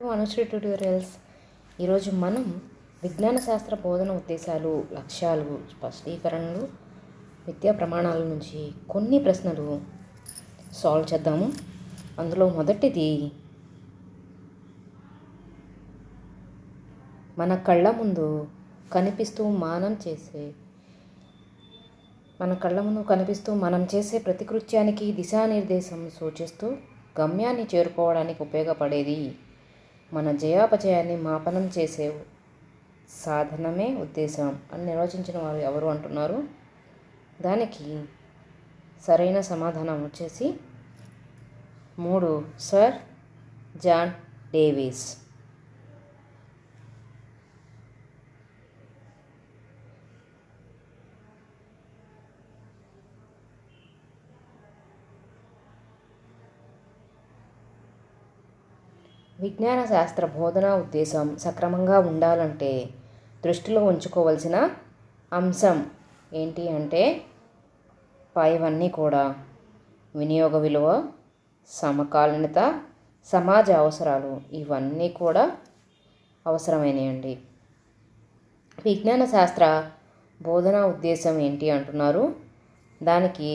Anusri tutorials ఈరోజు మనం విజ్ఞాన శాస్త్ర బోధన ఉద్దేశాలు లక్ష్యాలు స్పష్టీకరణలు విద్యా ప్రమాణాల నుంచి కొన్ని ప్రశ్నలు సాల్వ్ చేద్దాము. అందులో మొదటిది మన కళ్ళ ముందు కనిపిస్తూ మానం చేసే మన కళ్ళ ముందు కనిపిస్తూ మనం చేసే ప్రతికృత్యానికి దిశానిర్దేశం సూచిస్తూ గమ్యాన్ని చేరుకోవడానికి ఉపయోగపడేది మన జయాపజయాన్ని మాపనం చేసే సాధనమే ఉద్దేశం అని నిర్వచించిన వారు ఎవరు అంటున్నారు? దానికి సరైన సమాధానం వచ్చేసి మూడు సర్ జాన్ డేవిస్. విజ్ఞాన శాస్త్ర బోధనా ఉద్దేశం సక్రమంగా ఉండాలంటే దృష్టిలో ఉంచుకోవలసిన అంశం ఏంటి అంటే పైవన్నీ కూడా. వినియోగ విలువ సమకాలీనత సమాజ అవసరాలు ఇవన్నీ కూడా అవసరమైనయండి. విజ్ఞాన శాస్త్ర బోధనా ఉద్దేశం ఏంటి అంటున్నారు? దానికి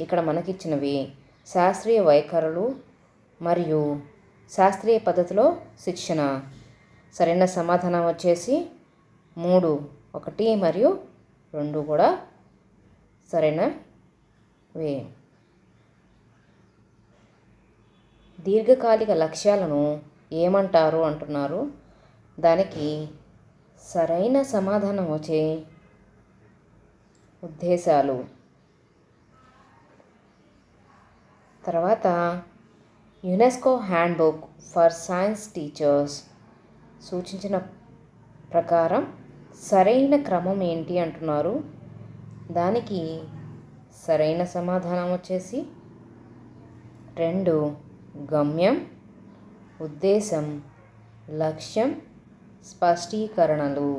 ఇక్కడ మనకిచ్చినవి శాస్త్రీయ వైఖరులు మరియు శాస్త్రీయ పద్ధతిలో శిక్షణ. సరైన సమాధానం వచ్చేసి మూడు ఒకటి మరియు రెండు కూడా సరైనవే దీర్ఘకాలిక లక్ష్యాలను ఏమంటారు అంటున్నారు? దానికి సరైన సమాధానం వచ్చే ఉద్దేశాలు. తర్వాత UNESCO handbook for science teachers సూచించిన ప్రకారం సరైన క్రమం ఏంటి అంటున్నారు? దానికి సరైన సమాధానం వచ్చేసి రెండు గమ్యం ఉద్దేశం లక్ష్యం స్పష్టీకరణలు.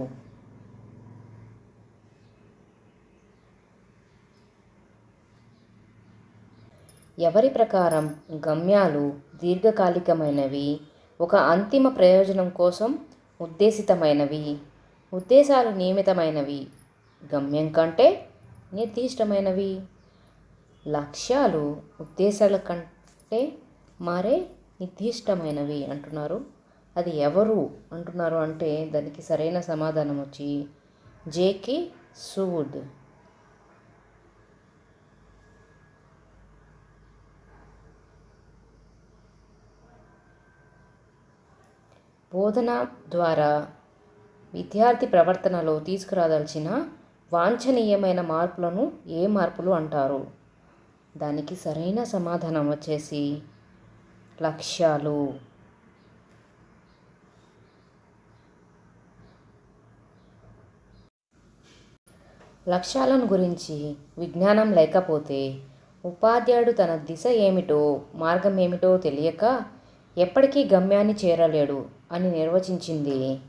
ఎవరి ప్రకారం గమ్యాలు దీర్ఘకాలికమైనవి? ఒక అంతిమ ప్రయోజనం కోసం ఉద్దేశితమైనవి. ఉద్దేశాలు నియమితమైనవి. గమ్యం కంటే నిర్దిష్టమైనవి. లక్ష్యాలు ఉద్దేశాల కంటే మారే నిర్దిష్టమైనవి అంటున్నారు. అది ఎవరు అంటున్నారు అంటే దానికి సరైన సమాధానం వచ్చి జేకే సూడ్ బోధన ద్వారా విద్యార్థి ప్రవర్తనలో తీసుకురాదలచిన వాంఛనీయమైన మార్పులను ఏ మార్పులు అంటారు? దానికి సరైన సమాధానం వచ్చేసి లక్ష్యాలు. లక్ష్యాలను గురించి విజ్ఞానం లేకపోతే ఉపాధ్యాయుడు తన దిశ ఏమిటో మార్గం ఏమిటో తెలియక ఎప్పటికీ గమ్యాన్ని చేరలేడు. అని నిర్వచించింది.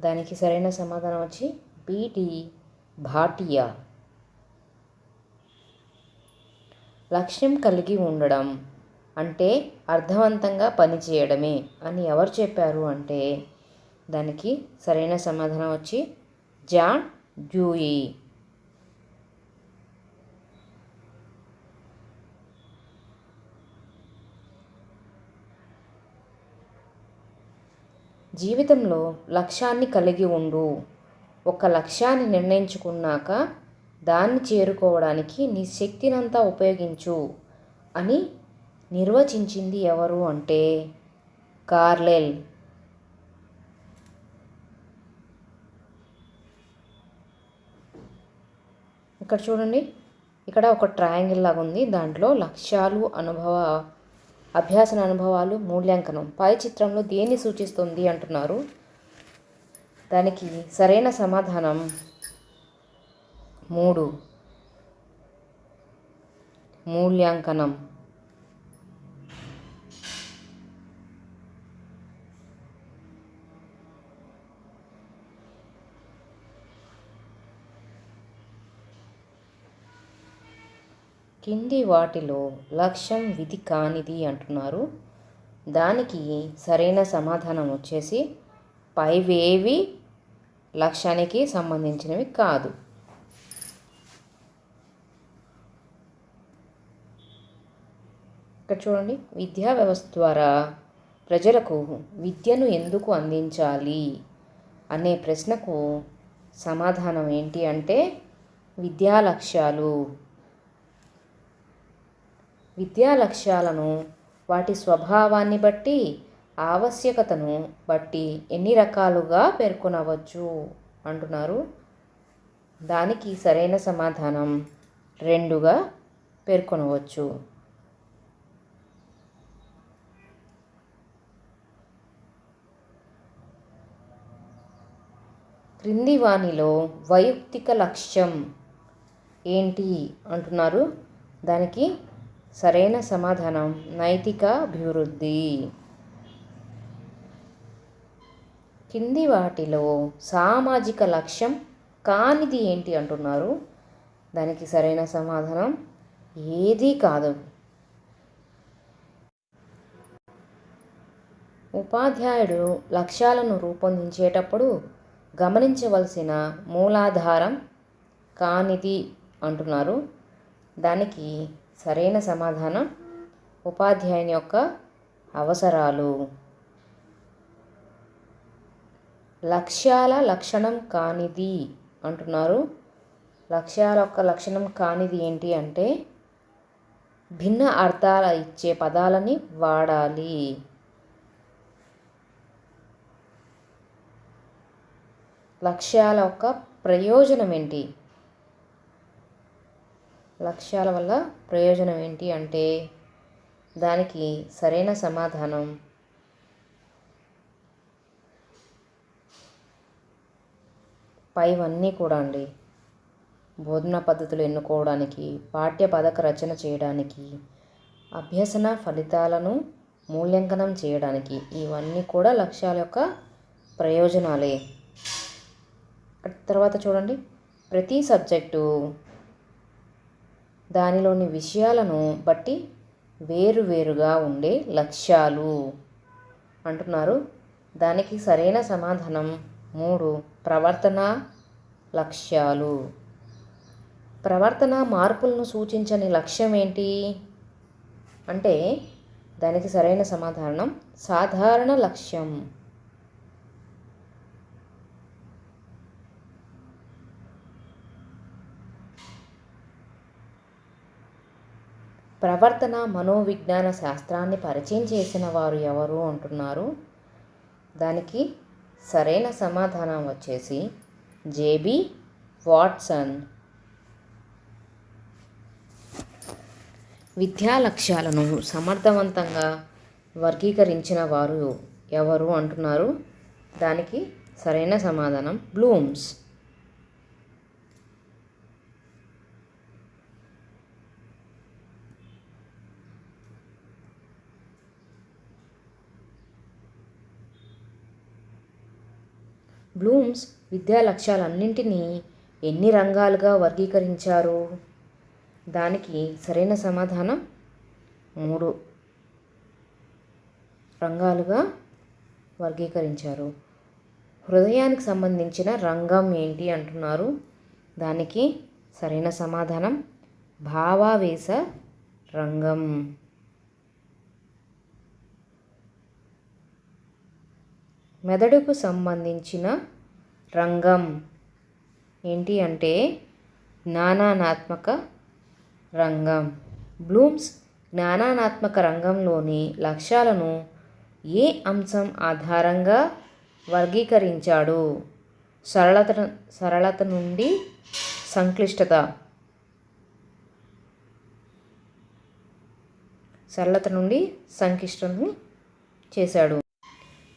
దానికి సరైన సమాధానం వచ్చి బీటి భాటియా. లక్ష్యం కలిగి ఉండడం అంటే అర్థవంతంగా పనిచేయడమే అని ఎవరు చెప్పారు అంటే దానికి సరైన సమాధానం వచ్చి జాన్ డ్యూయి జీవితంలో లక్ష్యాన్ని కలిగి ఉండు. ఒక లక్ష్యాన్ని నిర్ణయించుకున్నాక దాన్ని చేరుకోవడానికి నీ శక్తినంతా ఉపయోగించు అని నిర్వచించింది ఎవరు అంటే కార్లెల్. ఇక్కడ చూడండి. ఇక్కడ ఒక ట్రయాంగిల్ లాగా ఉంది దాంట్లో లక్ష్యాలు అనుభవ అభ్యాసన అనుభవాలు మూల్యాంకనం. పై చిత్రంలో దేన్ని సూచిస్తుంది అంటున్నారు? దానికి సరైన సమాధానం మూడు. మూల్యాంకనం. కింది వాటిలో లక్ష్యం విధి కానిది అంటున్నారు. దానికి సరైన సమాధానం వచ్చేసి పైవేవి లక్ష్యానికి సంబంధించినవి కాదు. ఇక్కడ చూడండి విద్యా వ్యవస్థ ద్వారా ప్రజలకు విద్యను ఎందుకు అందించాలి అనే ప్రశ్నకు సమాధానం ఏంటి అంటే విద్యా లక్ష్యాలు. విద్యా లక్ష్యాలను వాటి స్వభావాన్ని బట్టి ఆవశ్యకతను బట్టి ఎన్ని రకాలుగా పేర్కొనవచ్చు? అంటున్నారు. దానికి సరైన సమాధానం రెండుగా పేర్కొనవచ్చు. క్రింది వాణిలో వైయక్తిక లక్ష్యం ఏంటి? అంటున్నారు. దానికి సరైన సమాధానం. నైతిక అభివృద్ధి. కింది వాటిలో సామాజిక లక్ష్యం కానిది ఏంటి అంటున్నారు? దానికి సరైన సమాధానం ఏదీ కాదు. ఉపాధ్యాయుడు లక్ష్యాలను రూపొందించేటప్పుడు గమనించవలసిన మూలాధారం కానిది అంటున్నారు. దానికి సరైన సమాధానం ఉపాధ్యాయుని యొక్క అవసరాలు. లక్ష్యాల లక్షణం కానిది అంటున్నారు. లక్ష్యాల యొక్క లక్షణం కానిది ఏంటి అంటే భిన్న అర్థాల ఇచ్చే పదాలని వాడాలి. లక్ష్యాల యొక్క ప్రయోజనం ఏంటి? లక్ష్యాల వల్ల ప్రయోజనం ఏంటి అంటే దానికి సరైన సమాధానం. పైవన్నీ కూడా అండి. బోధన పద్ధతులు ఎన్నుకోవడానికి పాఠ్య పథక రచన చేయడానికి అభ్యసన ఫలితాలను మూల్యాంకనం చేయడానికి ఇవన్నీ కూడా లక్ష్యాల యొక్క ప్రయోజనాలే. తర్వాత చూడండి. ప్రతి సబ్జెక్టు దానిలోని విషయాలను బట్టి వేరువేరుగా ఉండే లక్ష్యాలు అంటున్నారు. దానికి సరైన సమాధానం మూడు ప్రవర్తన లక్ష్యాలు. ప్రవర్తన మార్పులను సూచించని లక్ష్యం ఏంటి? అంటే దానికి సరైన సమాధానం సాధారణ లక్ష్యం. ప్రవర్తన మనోవిజ్ఞాన శాస్త్రాన్ని పరిచయం చేసిన వారు ఎవరు అంటున్నారు? దానికి సరైన సమాధానం వచ్చేసి జేబి వాట్సన్. విద్యా లక్ష్యాలను సమర్థవంతంగా వర్గీకరించిన వారు ఎవరు అంటున్నారు? దానికి సరైన సమాధానం బ్లూమ్స్. బ్లూమ్స్ విద్యా లక్ష్యాలన్నింటినీ ఎన్ని రంగాలుగా వర్గీకరించారు? దానికి సరైన సమాధానం మూడు రంగాలుగా వర్గీకరించారు. హృదయానికి సంబంధించిన రంగం ఏంటి అంటున్నారు? దానికి సరైన సమాధానం భావావేశ రంగం. మెదడుకు సంబంధించిన రంగం ఏంటి అంటే జ్ఞానానాత్మక రంగం. బ్లూమ్స్ జ్ఞానానాత్మక రంగంలోని లక్ష్యాలను ఏ అంశం ఆధారంగా వర్గీకరించాడు? సరళత సరళత నుండి సంక్లిష్టత. సరళత నుండి సంక్లిష్టతను చేశాడు.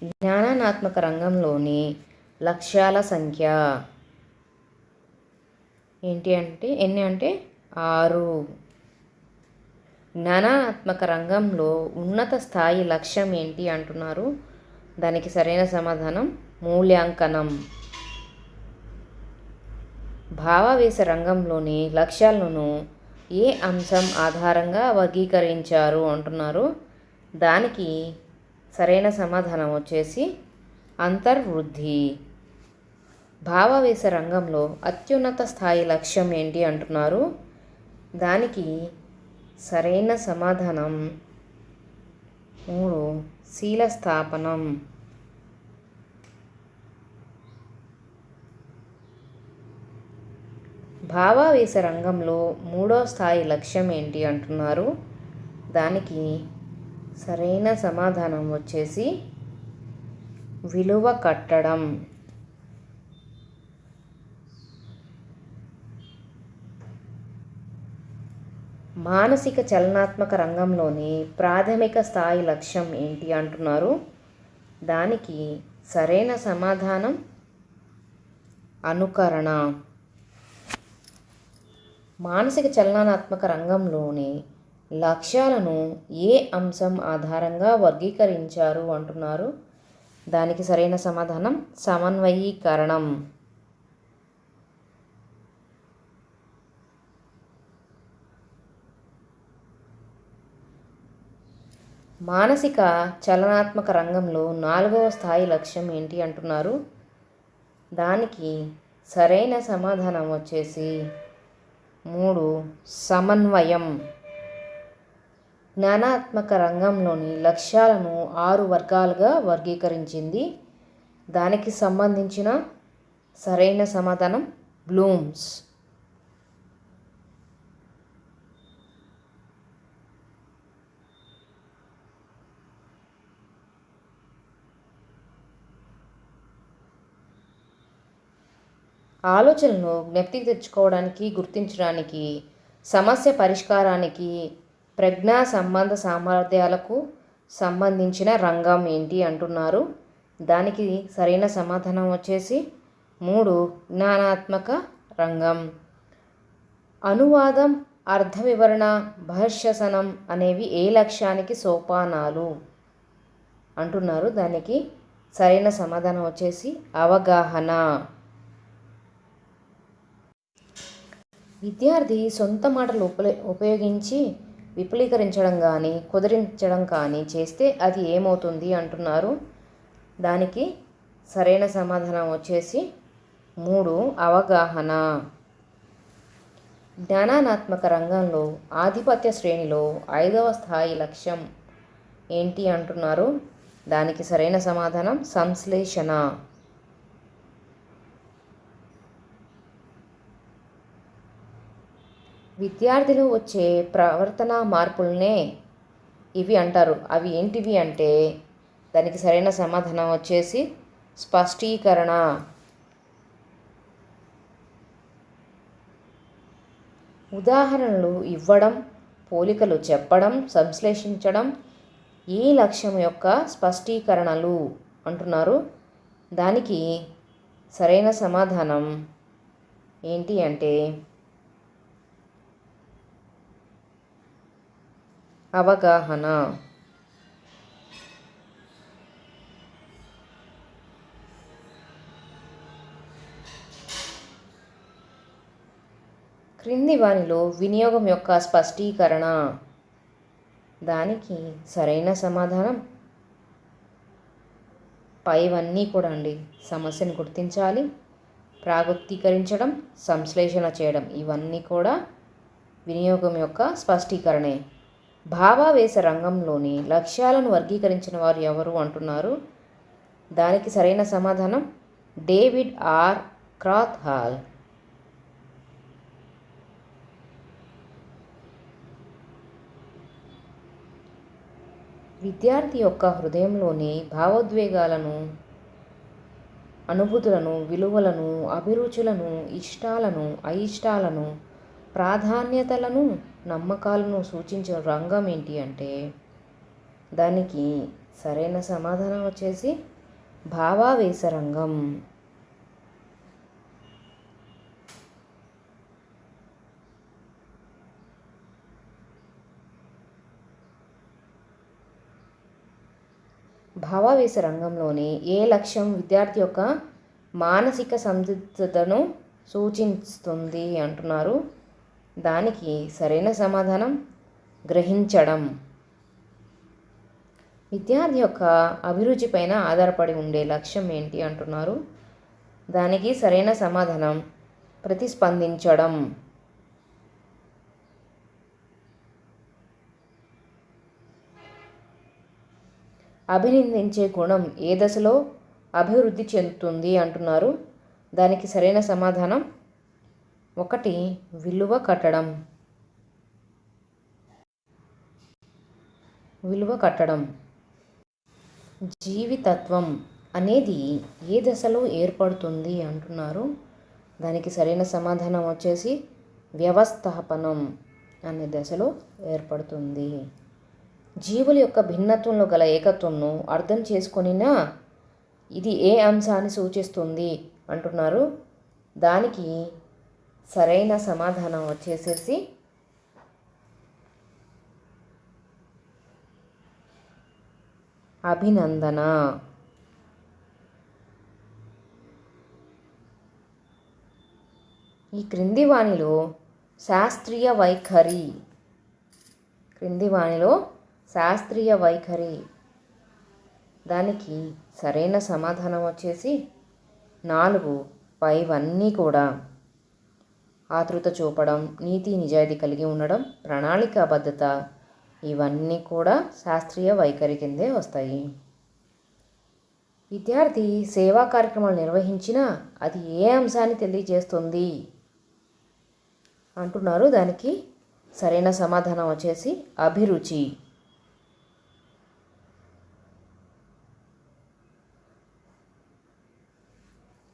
జ్ఞానాత్మక రంగంలోని లక్ష్యాల సంఖ్య. ఏంటి అంటే ఎన్ని అంటే? ఆరు. జ్ఞానాత్మక రంగంలో ఉన్నత స్థాయి లక్ష్యం ఏంటి అంటున్నారు. దానికి సరైన సమాధానం మూల్యాంకనం. భావావేశ రంగంలోని లక్ష్యాలను ఏ అంశం ఆధారంగా వర్గీకరించారు అంటున్నారు. దానికి సరైన సమాధానం వచ్చేసి అంతర్వృద్ధి. భావావేశ రంగంలో అత్యున్నత స్థాయి లక్ష్యం ఏంటి అంటున్నారు? దానికి సరైన సమాధానం. మూడు శీల స్థాపనం. భావావేశ రంగంలో మూడో స్థాయి లక్ష్యం ఏంటి అంటున్నారు? దానికి సరైన సమాధానం వచ్చేసి విలువ కట్టడం. మానసిక చలనాత్మక రంగంలోని ప్రాథమిక స్థాయి లక్ష్యం ఏంటి అంటున్నారు? దానికి సరైన సమాధానం అనుకరణ. మానసిక చలనాత్మక రంగంలోని లక్ష్యాలను ఏ అంశం ఆధారంగా వర్గీకరించారు అంటున్నారు. దానికి సరైన సమాధానం సమన్వయీకరణం. మానసిక చలనాత్మక రంగంలో నాలుగవ స్థాయి లక్ష్యం ఏంటి అంటున్నారు. దానికి సరైన సమాధానం వచ్చేసి మూడు సమన్వయం. జ్ఞానాత్మక రంగంలోని లక్ష్యాలను ఆరు వర్గాలుగా వర్గీకరించింది. దానికి సంబంధించిన సరైన సమాధానం బ్లూమ్స్. ఆలోచనలను జ్ఞప్తికి తెచ్చుకోవడానికి గుర్తించడానికి సమస్య పరిష్కారానికి ప్రజ్ఞా సంబంధ సామర్థ్యాలకు సంబంధించిన రంగం ఏంటి అంటున్నారు. దానికి సరైన సమాధానం వచ్చేసి మూడు జ్ఞానాత్మక రంగం. అనువాదం అర్థ వివరణ బహిర్శసనం అనేవి ఏ లక్ష్యానికి సోపానాలు? అంటున్నారు. దానికి సరైన సమాధానం వచ్చేసి అవగాహన. విద్యార్థి సొంత మాటలు ఉప ఉపయోగించి విపులీకరించడం కానీ కుదిరించడం కానీ చేస్తే అది ఏమవుతుంది అంటున్నారు. దానికి సరైన సమాధానం వచ్చేసి మూడు అవగాహన. జ్ఞానాత్మక రంగంలో ఆధిపత్య శ్రేణిలో ఐదవ స్థాయి లక్ష్యం ఏంటి అంటున్నారు. దానికి సరైన సమాధానం సంశ్లేషణ. విద్యార్థులు వచ్చే ప్రవర్తన మార్పులనే ఇవి అంటారు. అవి ఏంటివి అంటే దానికి సరైన సమాధానం వచ్చేసి స్పష్టీకరణ. ఉదాహరణలు ఇవ్వడం పోలికలు చెప్పడం సంశ్లేషించడం ఈ లక్ష్యం యొక్క స్పష్టీకరణలు అంటున్నారు. దానికి సరైన సమాధానం ఏంటి అంటే అవగాహన క్రింది వానిలో వినియోగం యొక్క స్పష్టీకరణ. దానికి సరైన సమాధానం? పైవన్నీ కూడా అండి. సమస్యను గుర్తించాలి ప్రాగుప్తీకరించడం సంశ్లేషణ చేయడం. ఇవన్నీ కూడా వినియోగం యొక్క స్పష్టీకరణే. భావావేశ రంగంలోని లక్ష్యాలను వర్గీకరించిన వారు ఎవరు అంటున్నారు? దానికి సరైన సమాధానం డేవిడ్ ఆర్. క్రాత్ హాల్ విద్యార్థి యొక్క హృదయంలోని భావోద్వేగాలను అనుభూతులను విలువలను అభిరుచులను ఇష్టాలను అయిష్టాలను ప్రాధాన్యతలను నమ్మకాలను సూచించే రంగం ఏంటి అంటే దానికి సరైన సమాధానం వచ్చేసి భావావేశ రంగం. భావావేశ రంగంలోని ఏ లక్ష్యం విద్యార్థి యొక్క మానసిక సందిగ్ధతను సూచిస్తుంది అంటున్నారు. దానికి సరైన సమాధానం గ్రహించడం. విద్యార్థి యొక్క అభిరుచి పైన ఆధారపడి ఉండే లక్ష్యం ఏంటి అంటున్నారు? దానికి సరైన సమాధానం ప్రతిస్పందించడం. అభినందించే గుణం ఏ దశలో అభివృద్ధి చెందుతుంది అంటున్నారు? దానికి సరైన సమాధానం ఒకటి విలువ కట్టడం. విలువ కట్టడం. జీవితత్వం అనేది ఏ దశలో ఏర్పడుతుంది అంటున్నారు. దానికి సరైన సమాధానం వచ్చేసి వ్యవస్థాపనం అనే దశలో ఏర్పడుతుంది. జీవుల యొక్క భిన్నత్వంలో గల ఏకత్వంను అర్థం చేసుకొనినా ఇది ఏ అంశాన్ని సూచిస్తుంది అంటున్నారు. దానికి సరైన సమాధానం వచ్చేసేసి అభినందన. ఈ క్రింది వాణిలో శాస్త్రీయ వైఖరి. క్రింది వాణిలో శాస్త్రీయ వైఖరి. దానికి సరైన సమాధానం వచ్చేసి నాలుగు పైవన్నీ కూడా. ఆతృత చూపడం నీతి నిజాయితీ కలిగి ఉండడం ప్రణాళికాబద్ధత ఇవన్నీ కూడా శాస్త్రీయ వైఖరి కిందే వస్తాయి. విద్యార్థి సేవా కార్యక్రమాలు నిర్వహించినా అది ఏ అంశాన్ని తెలియజేస్తుంది? అంటున్నారు. దానికి సరైన సమాధానం వచ్చేసి అభిరుచి.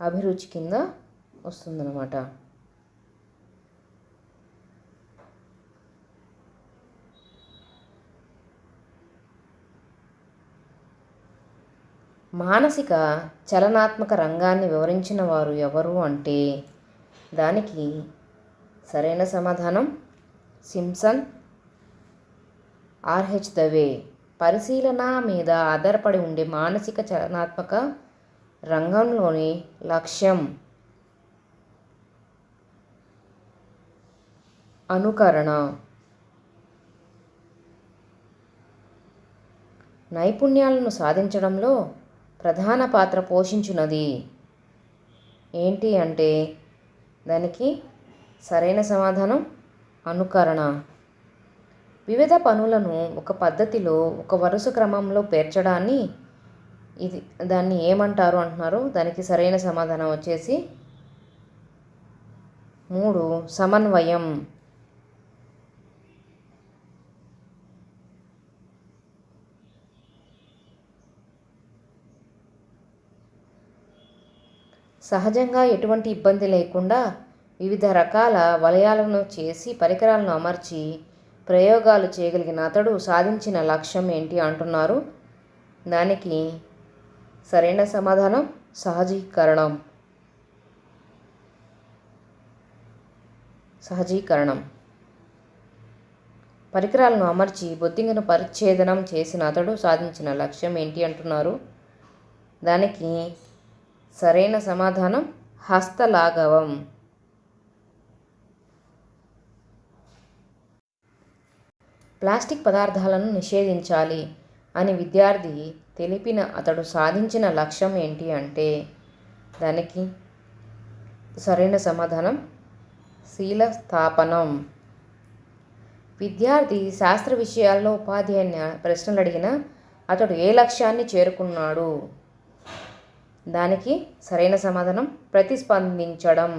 అభిరుచి కింద వస్తుందన్నమాట. మానసిక చలనాత్మక రంగాన్ని వివరించిన వారు ఎవరు అంటే దానికి సరైన సమాధానం సింసన్ ఆర్హెచ్ దవే. పరిశీలన మీద ఆధారపడి ఉండే మానసిక చలనాత్మక రంగంలోని లక్ష్యం అనుకరణ. నైపుణ్యాలను సాధించడంలో ప్రధాన పాత్ర పోషించున్నది ఏంటి అంటే దానికి సరైన సమాధానం అనుకరణ. వివిధ పనులను ఒక పద్ధతిలో ఒక వరుస క్రమంలో పేర్చడాన్ని ఇది దాన్ని ఏమంటారు అంటున్నారు? దానికి సరైన సమాధానం వచ్చేసి మూడు సమన్వయం. సహజంగా ఎటువంటి ఇబ్బంది లేకుండా వివిధ రకాల వలయాలను చేసి పరికరాలను అమర్చి ప్రయోగాలు చేయగలిగిన అతడు సాధించిన లక్ష్యం ఏంటి అంటున్నారు. దానికి సరైన సమాధానం సహజీకరణం. సహజీకరణం. పరికరాలను అమర్చి బొత్తింగను పరిచ్ఛేదనం చేసిన అతడు సాధించిన లక్ష్యం ఏంటి అంటున్నారు. దానికి సరైన సమాధానం హస్తలాఘవం. ప్లాస్టిక్ పదార్థాలను నిషేధించాలి అని విద్యార్థి తెలిపిన అతడు సాధించిన లక్ష్యం ఏంటి అంటే దానికి సరైన సమాధానం శీల స్థాపనం విద్యార్థి శాస్త్ర విషయాల్లో ఉపాధ్యాయుని ప్రశ్నలు అడిగిన అతడు ఏ లక్ష్యాన్ని చేరుకున్నాడు? దానికి సరైన సమాధానం ప్రతిస్పందించడం.